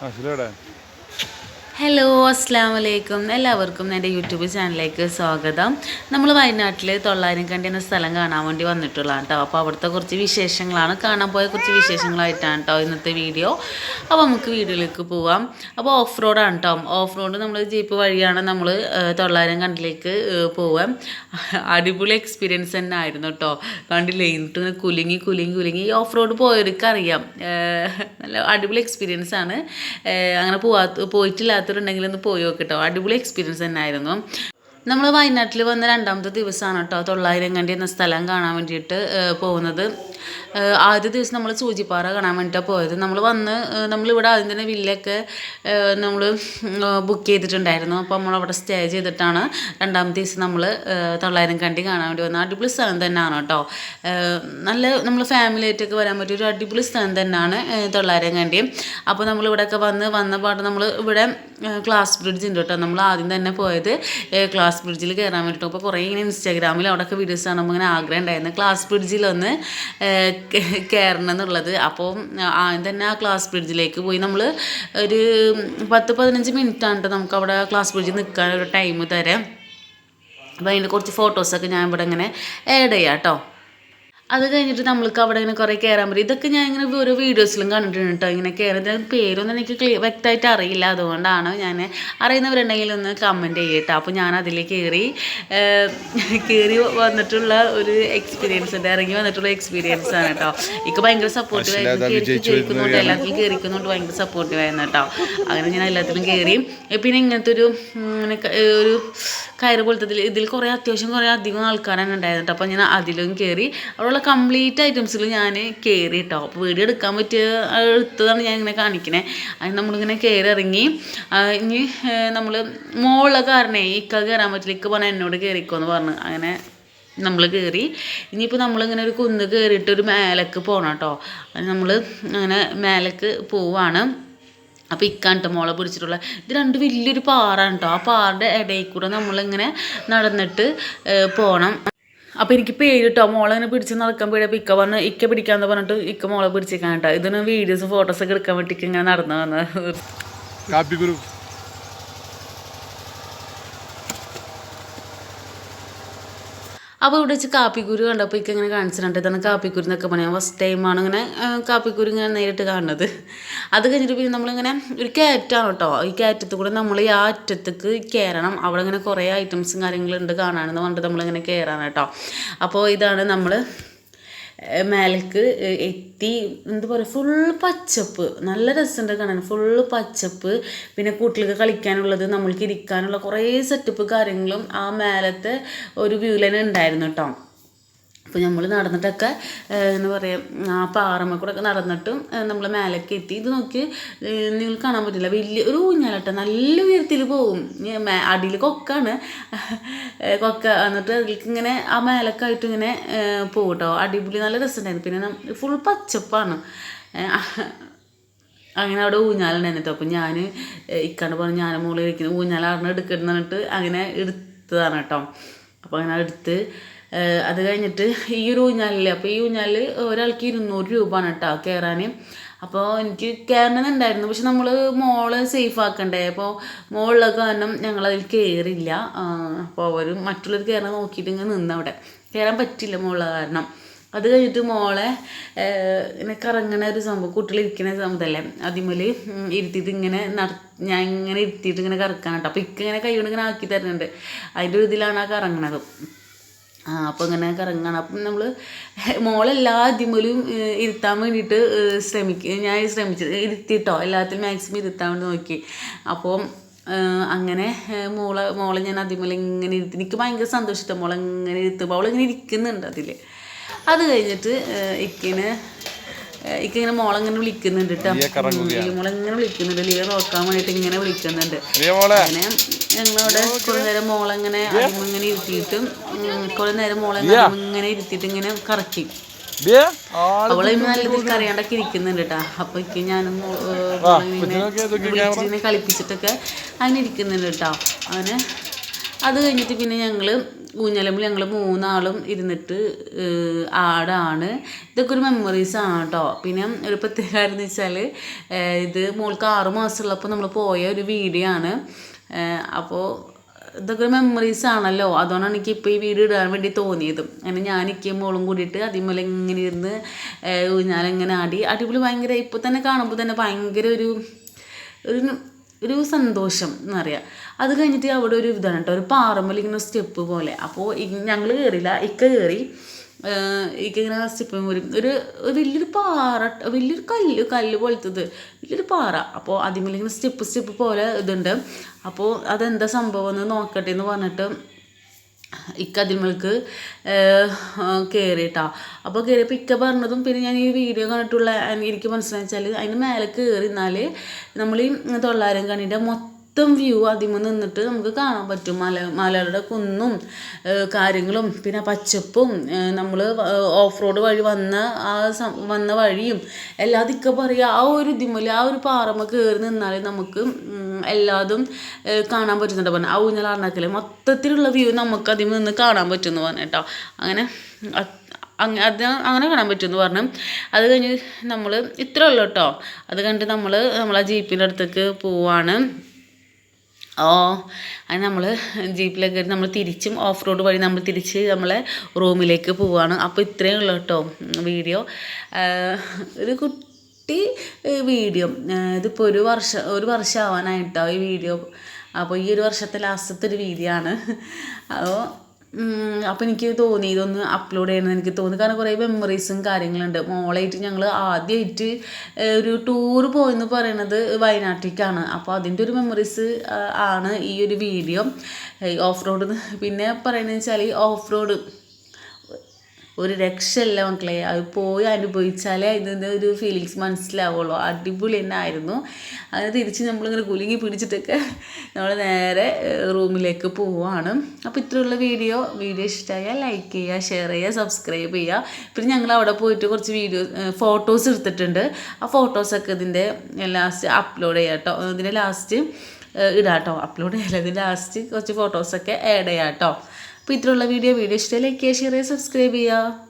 അശ്വലയുടെ hello അസ്സാം വലൈക്കും എല്ലാവർക്കും എന്റെ യൂട്യൂബ് ചാനലിലേക്ക് സ്വാഗതം. നമ്മൾ വയനാട്ടിൽ തൊള്ളായിരം കണ്ടി എന്ന സ്ഥലം കാണാൻ വേണ്ടി വന്നിട്ടുള്ളതാണ് കേട്ടോ അപ്പോൾ അവിടുത്തെ കുറച്ച് വിശേഷങ്ങളാണ്. കാണാൻ പോയ കുറച്ച് വിശേഷങ്ങളായിട്ടാണ് കേട്ടോ ഇന്നത്തെ വീഡിയോ അപ്പോൾ നമുക്ക് വീഡിയോയിലേക്ക് പോവാം. അപ്പോൾ ഓഫ് റോഡാണ് കേട്ടോ ഓഫ് റോഡ് നമ്മൾ ജീപ്പ് വഴിയാണ് നമ്മൾ തൊള്ളായിരം കണ്ടിലേക്ക് പോവാം. അടിപൊളി എക്സ്പീരിയൻസ് തന്നെ ആയിരുന്നു കേട്ടോ കണ്ടില്ലേ? ലൈനിട്ട് കുലുങ്ങി കുലുങ്ങി കുലുങ്ങി. ഓഫ് റോഡ് പോയവർക്ക് അറിയാം. നല്ല അടിപൊളി എക്സ്പീരിയൻസ് ആണ്. അങ്ങനെ പോവാ പോവാത്ത പോയിട്ടില്ലാത്തവരുണ്ടെങ്കിൽ ഒന്ന് പോയി നോക്കിട്ടോ. അടിപൊളി എക്സ്പീരിയൻസ് തന്നെ ആയിരുന്നു നമ്മൾ വയനാട്ടിൽ വന്ന രണ്ടാമത്തെ ദിവസമാണ് കേട്ടോ തൊള്ളായിരം കണ്ടി എന്ന സ്ഥലം കാണാൻ വേണ്ടിയിട്ട് പോകുന്നത്. ആദ്യ ദിവസം നമ്മൾ സൂചിപ്പാറ കാണാൻ വേണ്ടിയിട്ടാണ് പോയത്. നമ്മൾ വന്ന് നമ്മളിവിടെ ആദ്യം തന്നെ വില്ലൊക്കെ നമ്മൾ ബുക്ക് ചെയ്തിട്ടുണ്ടായിരുന്നു. അപ്പോൾ നമ്മളവിടെ സ്റ്റേ ചെയ്തിട്ടാണ് രണ്ടാമത്തെ ദിവസം നമ്മൾ തൊള്ളായിരം കണ്ടി കാണാൻ വേണ്ടി വന്നത്. അടിപൊളി സ്ഥലം തന്നെയാണ് കേട്ടോ. നല്ല നമ്മൾ ഫാമിലി ആയിട്ടൊക്കെ വരാൻ പറ്റിയ ഒരു അടിപൊളി സ്ഥലം തന്നെയാണ് തൊള്ളായിരം കണ്ടി. അപ്പോൾ നമ്മളിവിടെയൊക്കെ വന്ന് വന്ന പാട്ട് നമ്മൾ ഇവിടെ ക്ലാസ് ബ്രിഡ്ജ് ഉണ്ട് കേട്ടോ. നമ്മൾ ആദ്യം തന്നെ പോയത് ക്ലാസ് ബ്രിഡ്ജിൽ കയറാൻ വേണ്ടിയിട്ട് അപ്പോൾ കുറേ ഇങ്ങനെ ഇൻസ്റ്റാഗ്രാമിൽ അവിടെയൊക്കെ വീഡിയോസ് കാണുമ്പോൾ ഇങ്ങനെ ആഗ്രഹം ഉണ്ടായിരുന്നു. ക്ലാസ് ബ്രിഡ്ജിലൊന്ന് കയറണം എന്നുള്ളത്. അപ്പോൾ ആദ്യം തന്നെ ആ ക്ലാസ് ബ്രിഡ്ജിലേക്ക് പോയി. നമ്മൾ ഒരു പത്ത് പതിനഞ്ച് മിനിറ്റ് ആണ് കേട്ടോ നമുക്ക് അവിടെ ക്ലാസ് ബ്രിഡ്ജിൽ നിൽക്കാൻ ഒരു ടൈം തരാം അപ്പോൾ അതിന്റെ കുറച്ച് ഫോട്ടോസൊക്കെ ഞാൻ ഇവിടെ ഇങ്ങനെ ആഡ് ചെയ്യാം കേട്ടോ. അത് കഴിഞ്ഞിട്ട് നമ്മൾക്ക് അവിടെ ഇങ്ങനെ കുറേ കയറാൻ പറ്റും. ഇതൊക്കെ ഞാൻ ഇങ്ങനെ ഓരോ വീഡിയോസിലും കണ്ടിട്ടുണ്ട് കേട്ടോ ഇങ്ങനെ കയറുന്നത് പേരൊന്നും എനിക്ക് ക്ലിയർ വ്യക്തമായിട്ട് അറിയില്ല. അതുകൊണ്ടാണ് ഞാൻ അറിയുന്നവരുണ്ടെങ്കിൽ ഒന്ന് കമന്റ് ചെയ്യട്ടോ. അപ്പോൾ ഞാൻ അതിൽ കയറി കയറി വന്നിട്ടുള്ള ഒരു എക്സ്പീരിയൻസ് ഉണ്ട്. ഇറങ്ങി വന്നിട്ടുള്ള എക്സ്പീരിയൻസ് ആണ് കേട്ടോ എനിക്ക് ഭയങ്കര സപ്പോർട്ടീവ് ആയിരുന്നു. എല്ലാത്തിലും കയറിക്കുന്നുണ്ട് ഭയങ്കര സപ്പോർട്ടീവ് ആയിരുന്നു കേട്ടോ അങ്ങനെ ഞാൻ എല്ലാത്തിലും കയറി പിന്നെ ഇങ്ങനത്തെ ഒരു ഇങ്ങനെ ഒരു കയറ് പോലത്തെ ഇതിൽ കുറേ അത്യാവശ്യം കുറേ അധികം ആൾക്കാരാണ് ഉണ്ടായിരുന്നു കേട്ടോ അപ്പോൾ ഞാൻ അതിലും കയറി അവിടെയുള്ള കംപ്ലീറ്റ് ഐറ്റംസിൽ ഞാൻ കയറി കേട്ടോ അപ്പോൾ വീഡിയോ എടുക്കാൻ പറ്റിയ എടുത്തതാണ് ഞാൻ ഇങ്ങനെ കാണിക്കണേ. അത് നമ്മളിങ്ങനെ കയറി ഇറങ്ങി. ഇനി നമ്മൾ മോളുള്ള കാരണേ ഇക്ക കയറാൻ പറ്റില്ല. ഇക്ക പറഞ്ഞാൽ എന്നോട് കയറിക്കോന്ന് പറഞ്ഞു. അങ്ങനെ നമ്മൾ കയറി ഇനിയിപ്പോൾ നമ്മളിങ്ങനെ ഒരു കുന്ന് കയറിയിട്ട് ഒരു മേലേക്ക് പോകണം കേട്ടോ നമ്മൾ അങ്ങനെ മേലേക്ക് പോവാണ്. അപ്പോൾ ഇക്കാണ്ട് മോളെ പിടിച്ചിട്ടുള്ള ഇത് രണ്ട് വലിയൊരു പാറാണ് കേട്ടോ ആ പാറയുടെ ഇടയിൽ കൂടെ നമ്മളിങ്ങനെ നടന്നിട്ട് പോകണം അപ്പോൾ എനിക്ക് പേര് കേട്ടോ മോളെ ഇങ്ങനെ പിടിച്ച് നടക്കാൻ പേടിയപ്പോൾ ഇക്ക പറഞ്ഞ് ഇക്ക പിടിക്കാന്ന് പറഞ്ഞിട്ട് ഇക്ക മോളെ പിടിച്ചേക്കാൻ കേട്ടോ. ഇതിന് വീഡിയോസും ഫോട്ടോസൊക്കെ എടുക്കാൻ വേണ്ടിയിട്ട് ഇങ്ങനെ നടന്നു വന്നത് അപ്പോൾ ഇവിടെ വെച്ച് കാപ്പിക്കുരു കണ്ടപ്പോൾ ഇക്ക ഇങ്ങനെ കാണിച്ചിട്ടുണ്ട്. ഇതാണ് കാപ്പിക്കുരു എന്നൊക്കെ പറയാം. ഫസ്റ്റ് ടൈമാണ് ഇങ്ങനെ കാപ്പിക്കുരു ഇങ്ങനെ നേരിട്ട് കാണുന്നത്. അത് കഴിഞ്ഞിട്ട് പിന്നെ നമ്മളിങ്ങനെ ഒരു കയറ്റാണ് കേട്ടോ. ഈ കയറ്റത്തിൽ കൂടെ നമ്മൾ ഈ ആ അറ്റത്തേക്ക് കയറണം. അവിടെ ഇങ്ങനെ കുറേ ഐറ്റംസും കാര്യങ്ങളുണ്ട് കാണാനെന്ന് പറഞ്ഞിട്ട് നമ്മളിങ്ങനെ കയറാണ് കേട്ടോ. അപ്പോൾ ഇതാണ് നമ്മൾ മേലേക്ക് എത്തി. എന്താ പറയുക ഫുൾ പച്ചപ്പ്. നല്ല രസമുണ്ട് കാണാൻ. ഫുള്ള് പച്ചപ്പ്. പിന്നെ കുട്ടികൾക്ക് കളിക്കാനുള്ളത് നമ്മൾക്ക് ഇരിക്കാനുള്ള കുറേ സെറ്റപ്പ് കാര്യങ്ങളും ആ മേലത്തെ ഒരു വ്യൂവിൽ തന്നെ ഉണ്ടായിരുന്നു കേട്ടോ അപ്പോൾ നമ്മൾ നടന്നിട്ടൊക്കെ എന്ന് പറയുക ആ പാറമ്മ കൂടെ ഒക്കെ നടന്നിട്ടും നമ്മൾ മേലേക്ക് എത്തി. ഇത് നോക്കി നിങ്ങൾ കാണാൻ പറ്റില്ല. വലിയ ഒരു ഊഞ്ഞാലട്ട. നല്ല ഉയരത്തിൽ പോവും. അടിയിൽ കൊക്കാണ്. കൊക്ക. എന്നിട്ട് അതിലേക്ക് ഇങ്ങനെ ആ മേലക്കായിട്ട് ഇങ്ങനെ പോകും കേട്ടോ അടിപൊളി നല്ല രസമുണ്ടായിരുന്നു പിന്നെ ഫുൾ പച്ചപ്പാണ്. അങ്ങനെ അവിടെ ഊഞ്ഞാലുണ്ടായിരുന്നു അപ്പോൾ ഞാൻ ഇക്കാണ്ട് പറഞ്ഞു ഞാൻ മുകളിൽ ഇരിക്കുന്നത് ഊഞ്ഞാലാണ് എടുക്കണം എന്നിട്ട് അങ്ങനെ എടുത്തതാണ് കേട്ടോ. അപ്പോൾ അങ്ങനെ എടുത്ത് അത് കഴിഞ്ഞിട്ട് ഈ ഒരു ഊഞ്ഞാലില്ലേ? അപ്പോൾ ഈ ഊഞ്ഞാൽ ഒരാൾക്ക് ഇരുന്നൂറ് രൂപയാണ് കേട്ടോ കയറാൻ അപ്പോൾ എനിക്ക് കയറണമെന്നുണ്ടായിരുന്നു പക്ഷെ നമ്മൾ മോൾ സേഫ് ആക്കണ്ടേ അപ്പോൾ മോളിലെ കാരണം ഞങ്ങളതിൽ കയറില്ല അപ്പോൾ അവർ മറ്റുള്ളവർ കയറാൻ നോക്കിയിട്ട് ഇങ്ങനെ നിന്നവിടെ കയറാൻ പറ്റില്ല മോളെ കാരണം. അത് കഴിഞ്ഞിട്ട് മോളെ ഇങ്ങനെ കറങ്ങണ ഒരു സംഭവം കുട്ടികൾ ഇരിക്കുന്ന സംഭവമല്ലേ അതിമേൽ ഇരുത്തിയിട്ട് ഇങ്ങനെ നട ഞാൻ ഇങ്ങനെ ഇരുത്തിയിട്ട് ഇങ്ങനെ കറക്കാൻ കേട്ടോ അപ്പോൾ ഇക്കിങ്ങനെ കൈ കൊണ്ട് ഇങ്ങനെ ആക്കി തരുന്നുണ്ട് അതിന്റെ ഒരു ഇതിലാണ് ആ കറങ്ങണത്. അപ്പോൾ ഇങ്ങനെ കറങ്ങണം. അപ്പം നമ്മൾ മോളെല്ലാ അതിമലും ഇരുത്താൻ വേണ്ടിയിട്ട് ശ്രമിക്കുക ഞാൻ ശ്രമിച്ചത് ഇരുത്തിട്ടോ? എല്ലാത്തിലും മാക്സിമം ഇരുത്താൻ വേണ്ടി നോക്കി. അപ്പോൾ അങ്ങനെ മോളെ മോളെ ഞാൻ അതിമല ഇങ്ങനെ ഇരുത്തി. എനിക്ക് ഭയങ്കര സന്തോഷിട്ടോ മോളെ ഇങ്ങനെ ഇരുത്തുമ്പോൾ അവളിങ്ങനെ ഇരിക്കുന്നുണ്ട് അതിൽ അത് കഴിഞ്ഞിട്ട് ഇക്കിനെ ഇക്കിങ്ങനെ മോളെങ്ങനെ വിളിക്കുന്നുണ്ട് കേട്ടോ മോളെ ഇങ്ങനെ വിളിക്കുന്നുണ്ട്. ലീവ് നോക്കാൻ വേണ്ടിയിട്ട് ഇങ്ങനെ വിളിക്കുന്നുണ്ട്. അങ്ങനെ ഞങ്ങളവിടെ കുറെ നേരം മോളങ്ങനെ ഇങ്ങനെ ഇരുത്തിയിട്ടും കുറെ നേരം മോളങ്ങനെ ഇങ്ങനെ ഇരുത്തിയിട്ട് ഇങ്ങനെ കറക്കി. അവളെ നല്ല രീതിയിൽ കറിയാണ്ടൊക്കെ ഇരിക്കുന്നുണ്ട് കേട്ടാ അപ്പൊ ഇക്ക് ഞാനും കളിപ്പിച്ചിട്ടൊക്കെ അങ്ങനെ ഇരിക്കുന്നുണ്ട് കേട്ടോ അങ്ങനെ അത് കഴിഞ്ഞിട്ട് പിന്നെ ഞങ്ങൾ ഊഞ്ഞലമ്പിൽ ഞങ്ങൾ മൂന്നാളും ഇരുന്നിട്ട് ആടാണ്. ഇതൊക്കെ ഒരു മെമ്മറീസ് ആണ് കേട്ടോ പിന്നെ ഒരു പ്രത്യേക എന്ന് വെച്ചാൽ ഇത് മോൾക്ക് ആറ് മാസമുള്ളപ്പോൾ നമ്മൾ പോയ ഒരു വീഡിയോ ആണ്. അപ്പോൾ ഇതൊക്കെ ഒരു മെമ്മറീസ് ആണല്ലോ. അതുകൊണ്ടാണ് എനിക്ക് ഇപ്പോൾ ഈ വീട് ഇടാൻ വേണ്ടി തോന്നിയത്. അങ്ങനെ ഞാൻ എനിക്ക് മോളും കൂടിയിട്ട് അതിമേലെ ഇങ്ങനെ ഇരുന്ന് ഊഞ്ഞാലിങ്ങനെ ആടി. അടിപൊളി ഭയങ്കര ഇപ്പോൾ തന്നെ കാണുമ്പോൾ തന്നെ ഭയങ്കര ഒരു ഒരു ഒരു സന്തോഷം എന്നറിയാം. അത് കഴിഞ്ഞിട്ട് അവിടെ ഒരു ഇതാണ് കേട്ടോ ഒരു പാറമ്മൽ ഇങ്ങനെ സ്റ്റെപ്പ് പോലെ. അപ്പോൾ ഞങ്ങൾ കയറില്ല ഇക്ക കയറി ഇങ്ങനെ സ്റ്റെപ്പ് വരും ഒരു വലിയൊരു പാറ വലിയൊരു കല്ല് കല്ല് പോലത്തത്. വലിയൊരു പാറ. അപ്പോൾ അതിമേലിങ്ങനെ സ്റ്റെപ്പ് സ്റ്റെപ്പ് പോലെ ഇതുണ്ട്. അപ്പോൾ അതെന്താ സംഭവം എന്ന് നോക്കട്ടെ എന്ന് പറഞ്ഞിട്ട് ഇക്ക അതിന്മേൽക്ക് കയറിയിട്ടാ അപ്പോൾ കയറിയപ്പോൾ ഇക്ക പറഞ്ഞതും പിന്നെ ഞാൻ ഈ വീഡിയോ കണ്ടിട്ടുള്ള എനിക്ക് മനസ്സിലായി വെച്ചാൽ അതിന് മേലെ കയറി നമ്മൾ ഈ തൊള്ളായിരം കണ്ണിന്റെ മൊത്തം വ്യൂ അതിമ നിന്നിട്ട് നമുക്ക് കാണാൻ പറ്റും. മല മലയുടെ കുന്നും കാര്യങ്ങളും പിന്നെ പച്ചപ്പും നമ്മൾ ഓഫ് റോഡ് വഴി വന്ന ആ വന്ന വഴിയും എല്ലാതിക്ക പറയുക ആ ഒരു ഇതിമൽ ആ ഒരു പാറമ്മ കയറി നിന്നാൽ നമുക്ക് എല്ലാതും കാണാൻ പറ്റുന്നുണ്ട് പറഞ്ഞു. ആ ഊഞ്ഞലാറിനാക്കൽ മൊത്തത്തിലുള്ള വ്യൂ നമുക്ക് അതിൽ നിന്ന് കാണാൻ പറ്റുമെന്ന് പറഞ്ഞു കേട്ടോ. അങ്ങനെ അത് അത് അങ്ങനെ കാണാൻ പറ്റുമെന്ന് പറഞ്ഞു. അത് കഴിഞ്ഞ് നമ്മൾ ഇത്രേ ഉള്ളൂ കേട്ടോ. അത് കണ്ടിട്ട് നമ്മൾ നമ്മളെ ജീപ്പിന്റെ അടുത്തേക്ക് പോവാണ്. ഓ അത് നമ്മൾ ജീപ്പിലൊക്കെ നമ്മൾ തിരിച്ചും ഓഫ് റോഡ് വഴി നമ്മൾ തിരിച്ച് നമ്മളെ റൂമിലേക്ക് പോവാണ്. അപ്പോൾ ഇത്രയേ ഉള്ളൂ കേട്ടോ വീഡിയോ ഒരു കുട്ടി ഏഹ്, വീഡിയോ. ഇതിപ്പോൾ ഒരു വർഷം ഒരു വർഷം ആവാനായിട്ടോ ഈ വീഡിയോ. അപ്പോൾ ഈ ഒരു വർഷത്തെ ലാസ്റ്റത്തെ ഒരു വീഡിയോ ആണ് അപ്പോൾ അപ്പോൾ എനിക്ക് തോന്നി ഇതൊന്ന് അപ്ലോഡ് ചെയ്യണമെന്ന് എനിക്ക് തോന്നി. കാരണം കുറേ മെമ്മറീസും കാര്യങ്ങളുണ്ട്. മോളായിട്ട് ഞങ്ങൾ ആദ്യമായിട്ട് ഒരു ടൂർ പോയെന്ന് പറയണത് വയനാട്ടിലേക്കാണ്. അപ്പോൾ അതിന്റെ ഒരു മെമ്മറീസ് ആണ് ഈ ഒരു വീഡിയോ. ഓഫ് റോഡ് പിന്നെ പറയുന്നത് വെച്ചാൽ ഓഫ് റോഡ് ഒരു രക്ഷയില്ല മക്കളെ. അത് പോയി അനുഭവിച്ചാലേ ഇതിന്റെ ഒരു ഫീലിങ്സ് മനസ്സിലാവുള്ളൂ. അടിപൊളി തന്നെ ആയിരുന്നു. അങ്ങനെ തിരിച്ച് നമ്മളിങ്ങനെ കുലുങ്ങി പിടിച്ചിട്ടൊക്കെ നമ്മൾ നേരെ റൂമിലേക്ക് പോവുകയാണ് അപ്പോൾ ഇത്രയുള്ള വീഡിയോ. വീഡിയോ ഇഷ്ടമായാൽ ലൈക്ക് ചെയ്യുക ഷെയർ ചെയ്യുക സബ്സ്ക്രൈബ് ചെയ്യുക. പിന്നെ ഞങ്ങൾ അവിടെ പോയിട്ട് കുറച്ച് വീഡിയോ ഫോട്ടോസ് എടുത്തിട്ടുണ്ട്. ആ ഫോട്ടോസൊക്കെ ഇതിന്റെ ലാസ്റ്റ് അപ്ലോഡ് ചെയ്യാം കേട്ടോ. ഇതിന്റെ ലാസ്റ്റ് ഇടാം കേട്ടോ. അപ്ലോഡ് ചെയ്യല ലാസ്റ്റ് കുറച്ച് ഫോട്ടോസൊക്കെ ആഡ് ചെയ്യാം കേട്ടോ. അപ്പോൾ ഇത്രയുള്ള വീഡിയോ വീഡിയോ ഇഷ്ടമായി ലൈക്ക് ചെയ്യുക ഷെയർ ചെയ്യുക സബ്സ്ക്രൈബ് ചെയ്യുക.